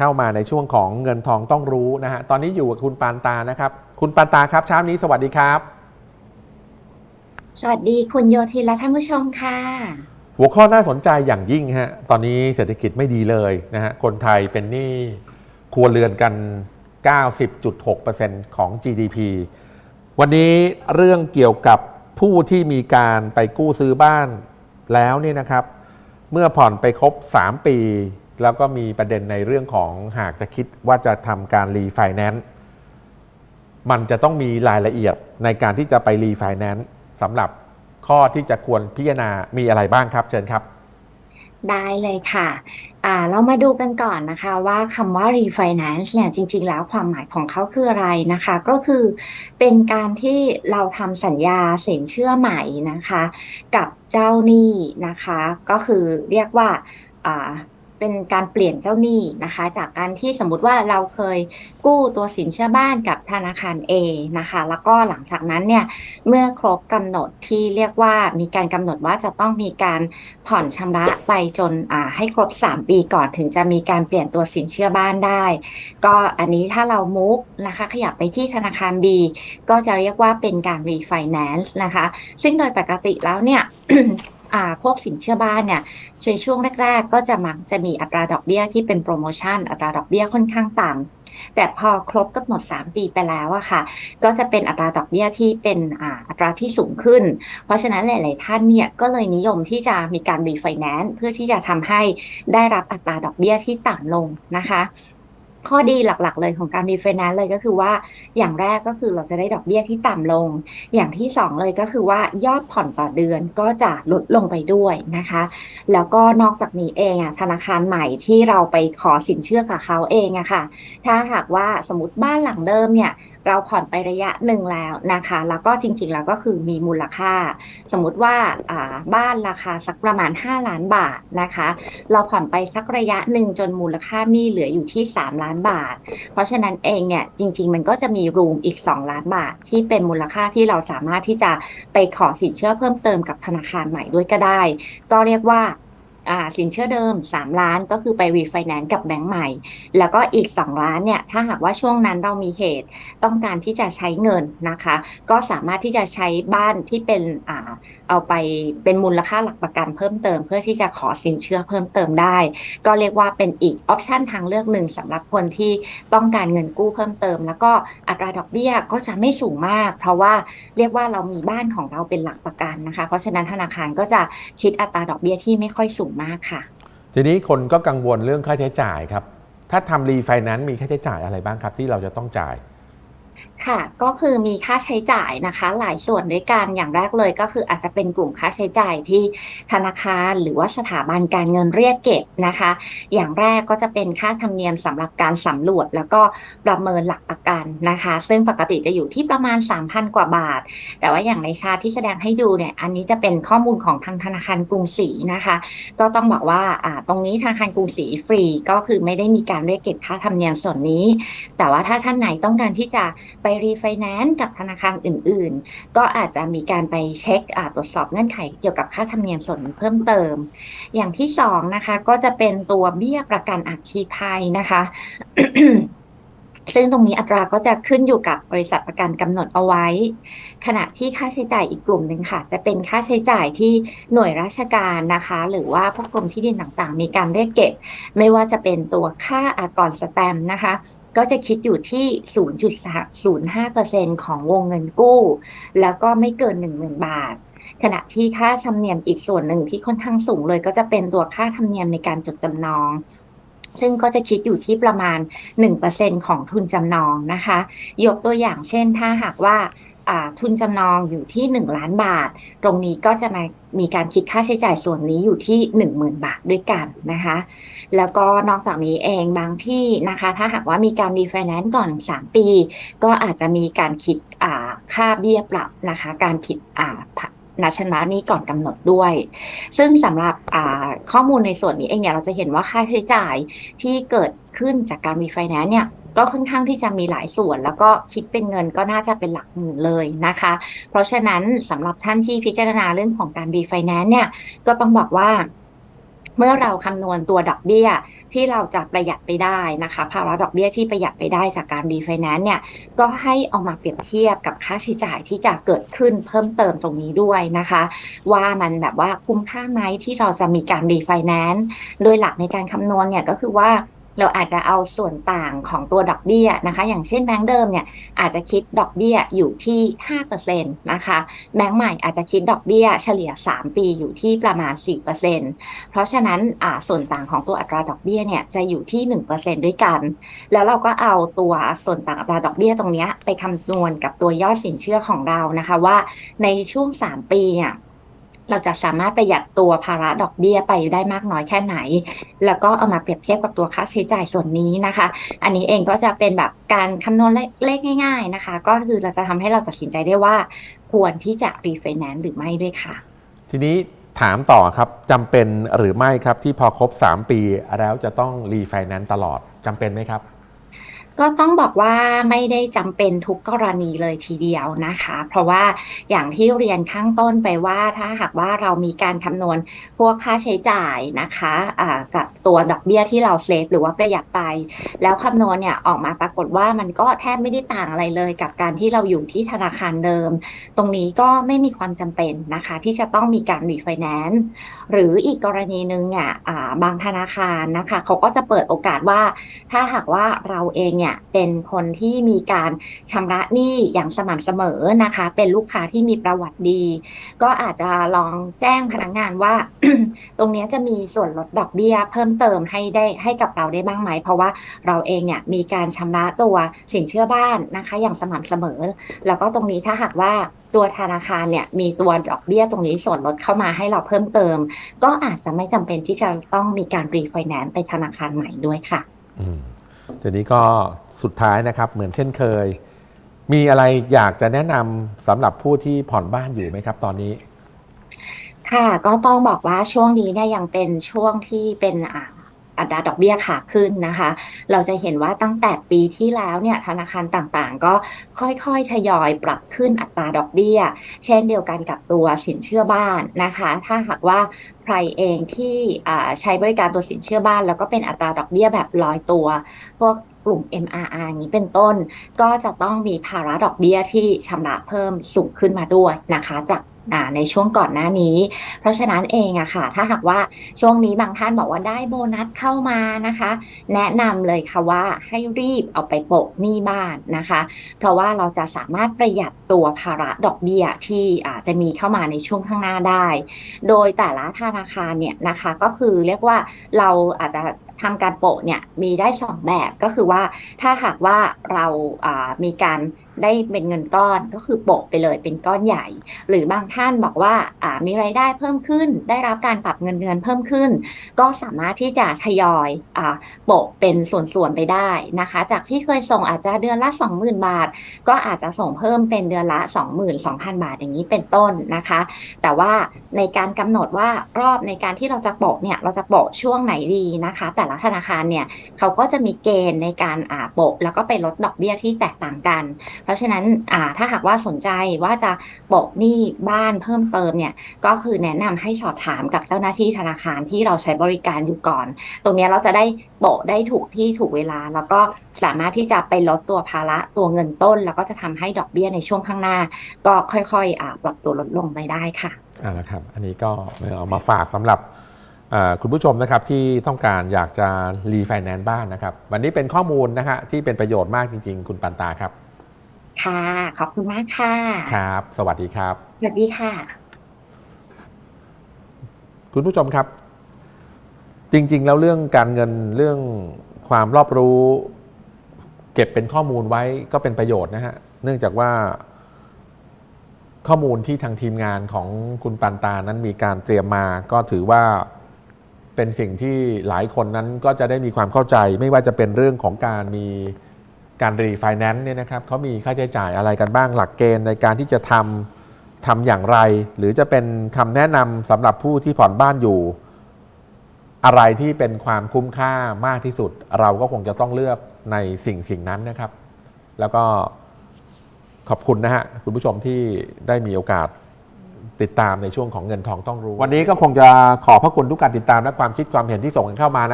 เข้ามาในช่วงของเงินทองต้องรู้นะฮะตอนนี้อยู่กับคุณปานตานะครับ คุณปานตาครับเช้านี้สวัสดีครับ สวัสดีคุณโยธินและท่านผู้ชมค่ะ หัวข้อน่าสนใจอย่างยิ่งฮะตอนนี้เศรษฐกิจไม่ดีเลยนะฮะคนไทยเป็นหนี้ครัวเรือนกัน 90.6%ของ GDP วันนี้เรื่องเกี่ยวกับผู้ที่มีการไปกู้ซื้อบ้านแล้วเนี่ยนะครับ เมื่อผ่อนไปครบ 3 ปี แล้วก็มีประเด็นในเรื่องของหากจะคิดว่าจะทำการรีไฟแนนซ์มันจะต้องมีรายละเอียดในการที่จะไปรีไฟแนนซ์สำหรับข้อที่จะควรพิจารณามีอะไรบ้างครับ เชิญครับ ได้เลยค่ะเรามาดูกันก่อนนะคะว่าคำว่า refinance เนี่ยจริง ๆ แล้วความหมายของเขาคืออะไรนะคะ ก็คือเป็นการที่เราทำสัญญาสินเชื่อใหม่นะคะ กับเจ้าหนี้นะคะ ก็คือเรียกว่า เป็นการเปลี่ยนเจ้าหนี้นะคะ จากการที่สมมติว่าเราเคยกู้ตัวสินเชื่อบ้านกับธนาคาร A นะคะ แล้วก็หลังจากนั้นเนี่ยเมื่อครบกำหนดที่เรียกว่ามีการกำหนดว่าจะต้องมีการผ่อนชำระไปจนอ่าให้ครบ 3 ปีก่อนถึงจะมีการเปลี่ยนตัวสินเชื่อบ้านได้ ก็อันนี้ถ้าเรามุกนะคะขยับไปที่ธนาคาร B ก็จะเรียกว่าเป็นการ refinance นะคะ ซึ่งโดยปกติแล้วเนี่ย พวกสินเชื่อบ้านเนี่ยในช่วงแรก ๆ ก็จะมักจะมีอัตราดอกเบี้ยที่เป็นโปรโมชั่น อัตราดอกเบี้ยค่อนข้างต่ำแต่พอครบกำหนด 3 ปีไปแล้วอะค่ะ ก็จะเป็นอัตราดอกเบี้ยที่เป็นอ่าอัตราที่สูงขึ้น เพราะฉะนั้นหลาย ๆ ท่านเนี่ยก็เลยนิยมที่จะมีการรีไฟแนนซ์เพื่อที่จะทำให้ได้รับอัตราดอกเบี้ยที่ต่ำลงนะคะ ข้อดีหลักๆ เลยของการรีไฟแนนซ์เลยก็คือว่าอย่างแรกก็คือเราจะได้ดอกเบี้ยที่ต่ำลง อย่างที่สองเลยก็คือว่ายอดผ่อนต่อเดือนก็จะลดลงไปด้วยนะคะ แล้วก็นอกจากนี้เองอะธนาคารใหม่ที่เราไปขอสินเชื่อกับเขาเองอะค่ะ ถ้าหากว่าสมมติบ้านหลังเดิมเนี่ยเราผ่อนไประยะหนึ่งแล้วนะคะ แล้วก็จริงๆแล้วก็คือมีมูลค่า สมมุติว่าบ้านราคาสักประมาณ 5 ล้านบาทนะคะ เราผ่อนไปสักระยะหนึ่งจนมูลค่านี้เหลืออยู่ที่ 3 ล้านบาท เพราะฉะนั้นเองเนี่ยจริง ๆ มันก็จะมีรูมอีก 2 ล้านบาท ที่เป็นมูลค่าที่เราสามารถที่จะไปขอสินเชื่อเพิ่มเติมกับธนาคารใหม่ด้วยก็ได้ ก็เรียกว่า สินเชื่อเดิม 3 ล้านก็คือไปรีไฟแนนซ์กับแบงก์ใหม่ แล้วก็อีก 2 ล้านเนี่ยถ้าหากว่าช่วงนั้นเรามีเหตุต้องการที่จะใช้เงินนะคะ ก็สามารถที่จะใช้บ้านที่เป็น เอาไปเป็นมูลค่าหลักประกันเพิ่มเติม เพื่อที่จะขอสินเชื่อเพิ่มเติมได้ ก็เรียกว่าเป็นอีกออปชันทางเลือกหนึ่งสำหรับคนที่ต้องการเงินกู้เพิ่มเติม แล้วก็อัตราดอกเบี้ยก็จะไม่สูงมาก เพราะว่าเรียกว่าเรามีบ้านของเราเป็นหลักประกันนะคะ เพราะฉะนั้นธนาคารก็จะคิดอัตราดอกเบี้ยที่ไม่ค่อยสูงมากค่ะ ทีนี้คนก็กังวลเรื่องค่าใช้จ่ายครับถ้าทำรีไฟแนนซ์มีค่าใช้จ่ายอะไรบ้างครับ ที่เราจะต้องจ่าย ค่ะ ก็คือมีค่าใช้จ่ายนะคะ หลายส่วนด้วยกัน อย่างแรกเลยก็คืออาจจะเป็นกลุ่มค่าใช้จ่ายที่ธนาคารหรือว่าสถาบันการเงินเรียกเก็บนะคะ อย่างแรกก็จะเป็นค่าธรรมเนียมสำหรับการสำรวจ แล้วก็ประเมินหลักประกันนะคะ ซึ่งปกติจะอยู่ที่ประมาณ 3,000 กว่าบาท แต่ว่าอย่างในชาร์ตที่แสดงให้ดูเนี่ย อันนี้จะเป็นข้อมูลของทางธนาคารกรุงศรีนะคะ ก็ต้องบอกว่าตรงนี้ธนาคารกรุงศรีฟรี ก็คือไม่ได้มีการเรียกเก็บค่าธรรมเนียมส่วนนี้ แต่ว่าถ้าท่านไหนต้องการที่จะไปรีไฟแนนซ์กับธนาคารอื่นๆ ก็อาจจะมีการไปเช็คตรวจสอบเงื่อนไขเกี่ยวกับค่าธรรมเนียมส่วนเพิ่มเติม อย่างที่สองนะคะ ก็จะเป็นตัวเบี้ยประกันอัคคีภัยนะคะซึ่งตรงนี้อัตราก็จะขึ้นอยู่กับบริษัทประกันกำหนดเอาไว้ ขณะที่ค่าใช้จ่ายอีกกลุ่มหนึ่งค่ะ จะเป็นค่าใช้จ่ายที่หน่วยราชการนะคะ หรือว่าพวกกรมที่ดินต่างๆ มีการเรียกเก็บ ไม่ว่าจะเป็นตัวค่าอากรสแตมนะคะ ก็จะคิดอยู่ที่ 0.05%ของวงเงินกู้ แล้วก็ไม่เกิน 10,000 บาท ขณะที่ค่าธรรมเนียมอีกส่วนหนึ่งที่ค่อนข้างสูงเลย ก็จะเป็นตัวค่าธรรมเนียมในการจดจำนองซึ่งก็จะคิดอยู่ที่ประมาณ 1%ของทุนจำนองนะคะ ยกตัวอย่างเช่น ถ้าหากว่าอ่า ทุนจำนองอยู่ที่ 1 ล้านบาท ตรงนี้ก็จะมามีการคิดค่าใช้จ่ายส่วนนี้อยู่ที่ 10,000 บาทด้วยกันนะคะ แล้วก็นอกจากนี้เองบางที่นะคะ ถ้าหากว่ามีการรีไฟแนนซ์ก่อน 3 ปี ก็อาจจะมีการคิดค่าเบี้ยปรับนะคะ การผิดอ่านัดชำระนี้ก่อนกำหนดด้วย ซึ่งสำหรับข้อมูลในส่วนนี้เองเนี่ยเราจะเห็นว่าค่าใช้จ่ายที่เกิด ขึ้นจากการรีไฟแนนซ์เนี่ยก็ค่อนข้างที่จะมีหลายส่วน แล้วก็คิดเป็นเงินก็น่าจะเป็นหลักหมื่นเลยนะคะ เพราะฉะนั้นสำหรับท่านที่พิจารณาเรื่องของการรีไฟแนนซ์เนี่ยก็ต้องบอกว่า เมื่อเราคำนวณตัวดอกเบี้ยที่เราจะประหยัดไปได้นะคะภาระดอกเบี้ยที่ประหยัดไปได้จากการรีไฟแนนซ์เนี่ยก็ให้เอามาเปรียบเทียบกับค่าใช้จ่ายที่จะเกิดขึ้นเพิ่มเติมตรงนี้ด้วยนะคะ ว่ามันแบบว่าคุ้มค่าไหมที่เราจะมีการรีไฟแนนซ์โดยหลักในการคำนวณเนี่ยก็คือว่า เราอาจจะเอาส่วนต่างของตัวดอกเบี้ยนะคะ อย่างเช่นแบงก์เดิมเนี่ยอาจจะคิดดอกเบี้ยอยู่ที่5%นะคะแบงก์ใหม่อาจจะคิดดอกเบี้ยเฉลี่ย 3 ปีอยู่ที่ประมาณ 4%เพราะฉะนั้นส่วนต่างของตัวอัตราดอกเบี้ยเนี่ยจะอยู่ที่ 1%ด้วยกัน แล้วเราก็เอาตัวส่วนต่างอัตราดอกเบี้ยตรงนี้ไปคำนวณกับตัวยอดสินเชื่อของเรานะคะว่าในช่วง 3 ปีเนี่ย เราจะสามารถประหยัดตัวภาระดอกเบี้ยไปได้มากน้อยแค่ไหน แล้วก็เอามาเปรียบเทียบกับตัวค่าใช้จ่ายส่วนนี้นะคะ อันนี้เองก็จะเป็นแบบการคำนวณเลขง่าย ๆนะคะ ก็คือเราจะทำให้เราตัดสินใจได้ว่า ควรที่จะรีไฟแนนซ์หรือไม่ด้วยค่ะ ทีนี้ถามต่อครับจำเป็นหรือไม่ครับที่พอครบ 3 ปีแล้วจะต้องรีไฟแนนซ์ตลอดจำเป็นไหมครับ ก็ต้องบอกว่าไม่ได้จำเป็นทุกกรณีเลยทีเดียวนะคะ เพราะว่าอย่างที่เรียนข้างต้นไปว่า ถ้าหากว่าเรามีการคำนวณพวกค่าใช้จ่ายนะคะกับตัวดอกเบี้ยที่เราเซฟหรือว่าประหยัดไป แล้วคำนวณเนี่ยออกมาปรากฏว่ามันก็แทบไม่ได้ต่างอะไรเลย กับการที่เราอยู่ที่ธนาคารเดิม ตรงนี้ก็ไม่มีความจำเป็นนะคะ ที่จะต้องมีการรีไฟแนนซ์หรืออีกกรณีหนึ่งเนี่ยบางธนาคารนะคะเขาก็จะเปิดโอกาสว่า ถ้าหากว่าเราเองเนี่ยเป็นคนที่มีการชำระหนี้อย่างสม่ำเสมอนะคะ เป็นลูกค้าที่มีประวัติดี ก็อาจจะลองแจ้งพนักงานว่า ตรงนี้จะมีส่วนลดดอกเบี้ยเพิ่มเติมให้ได้ให้กับเราได้บ้างไหม เพราะว่าเราเองเนี่ยมีการชำระตัวสินเชื่อบ้านนะคะ อย่างสม่ำเสมอ แล้วก็ตรงนี้ถ้าหากว่าตัวธนาคารเนี่ยมีตัวดอกเบี้ยตรงนี้ส่วนลดเข้ามาให้เราเพิ่มเติม ก็อาจจะไม่จำเป็นที่จะต้องมีการรีไฟแนนซ์ไปธนาคารใหม่ด้วยค่ะอืม ทีนี้ก็สุดท้ายนะครับเหมือนเช่นเคย มีอะไรอยากจะแนะนำสำหรับผู้ที่ผ่อนบ้านอยู่ไหมครับ ตอนนี้ ค่ะ ก็ต้องบอกว่าช่วงนี้เนี่ยยังเป็นช่วงที่เป็นอ่า อัตราดอกเบี้ยขาขึ้นนะคะ เราจะเห็นว่าตั้งแต่ปีที่แล้วเนี่ยธนาคารต่างๆ ก็ค่อยๆ ทยอยปรับขึ้นอัตราดอกเบี้ย เช่นเดียวกันกับตัวสินเชื่อบ้านนะคะ ถ้าหากว่าใครเองที่ใช้บริการตัวสินเชื่อบ้าน แล้วก็เป็นอัตราดอกเบี้ยแบบลอยตัว พวกกลุ่ม MRR นี้เป็นต้น ก็จะต้องมีภาระดอกเบี้ยที่ชำระเพิ่มสูงขึ้นมาด้วยนะคะ จาก ในช่วงก่อนหน้านี้ เพราะฉะนั้นเองอะค่ะ ถ้าหากว่าช่วงนี้บางท่านบอกว่าได้โบนัสเข้ามานะคะ แนะนำเลยค่ะว่าให้รีบเอาไปโปะหนี้บ้านนะคะ เพราะว่าเราจะสามารถประหยัดตัวภาระดอกเบี้ยที่อาจจะมีเข้ามาในช่วงข้างหน้าได้ โดยแต่ละธนาคารเนี่ยนะคะก็คือเรียกว่าเราอาจจะ ทำการโปะเนี่ยมีได้สองแบบก็คือว่าถ้าหากว่าเรามีการได้เป็นเงินก้อนก็คือโปะไปเลยเป็นก้อนใหญ่ หรือบางท่านบอกว่ามีรายได้เพิ่มขึ้น ได้รับการปรับเงินเดือนเพิ่มขึ้น ก็สามารถที่จะทยอยอโปะเป็นส่วนๆไปได้นะคะ จากที่เคยส่งอาจจะเดือนละ 20,000 บาท ก็อาจจะส่งเพิ่มเป็นเดือนละ 22,000 บาทอย่างนี้เป็นต้นนะคะ แต่ว่าในการกำหนดว่ารอบในการที่เราจะโปะเนี่ยเราจะโปะช่วงไหนดีนะคะ แต่ละธนาคารเนี่ยเขาก็จะมีเกณฑ์ในการอ่าโปะแล้วก็ไปลดดอกเบี้ยที่แตกต่างกัน เพราะฉะนั้นอ่าถ้าหากว่าสนใจว่าจะโปะหนี้บ้านเพิ่มเติมเนี่ยก็คือแนะนำให้สอบถามกับเจ้าหน้าที่ธนาคารที่เราใช้บริการอยู่ก่อน ตรงนี้เราจะได้โปะได้ถูกที่ถูกเวลา แล้วก็สามารถที่จะไปลดตัวภาระตัวเงินต้น แล้วก็จะทำให้ดอกเบี้ยในช่วงข้างหน้า ก็ค่อยๆอ่าปรับตัวลดลงไปได้ค่ะอ่าครับ อันนี้ก็เอามาฝากสำหรับ คุณผู้ชมนะครับที่ต้องการอยากจะรีไฟแนนซ์บ้านนะครับ วันนี้เป็นข้อมูลนะฮะที่เป็นประโยชน์มากจริง ๆ คุณปันตาครับ ค่ะ ขอบคุณมากค่ะ ครับ สวัสดีครับ สวัสดีค่ะ คุณผู้ชมครับ จริง ๆ แล้วเรื่องการเงินเรื่องความรอบรู้ เก็บเป็นข้อมูลไว้ก็เป็นประโยชน์นะฮะเนื่องจากว่าข้อมูลที่ทางทีมงานของคุณปันตานั้นมีการเตรียมมาก็ถือว่า เป็นสิ่งที่หลายคนนั้นก็จะได้มีความเข้าใจ ไม่ว่าจะเป็นเรื่องของการมีการรีไฟแนนซ์เนี่ยนะครับเขามีค่าใช้จ่ายอะไรกันบ้างหลักเกณฑ์ในการที่จะทำทำอย่างไร หรือจะเป็นคำแนะนำสำหรับผู้ที่ผ่อนบ้านอยู่ อะไรที่เป็นความคุ้มค่ามากที่สุด เราก็คงจะต้องเลือกในสิ่งสิ่งนั้นนะครับ แล้วก็ขอบคุณนะฮะคุณผู้ชมที่ได้มีโอกาส ติดตามในช่วงของเงินทองต้องรู้ วันนี้ก็คงจะขอบพระคุณทุกการติดตามและความคิดความเห็นที่ส่งกันเข้ามานะ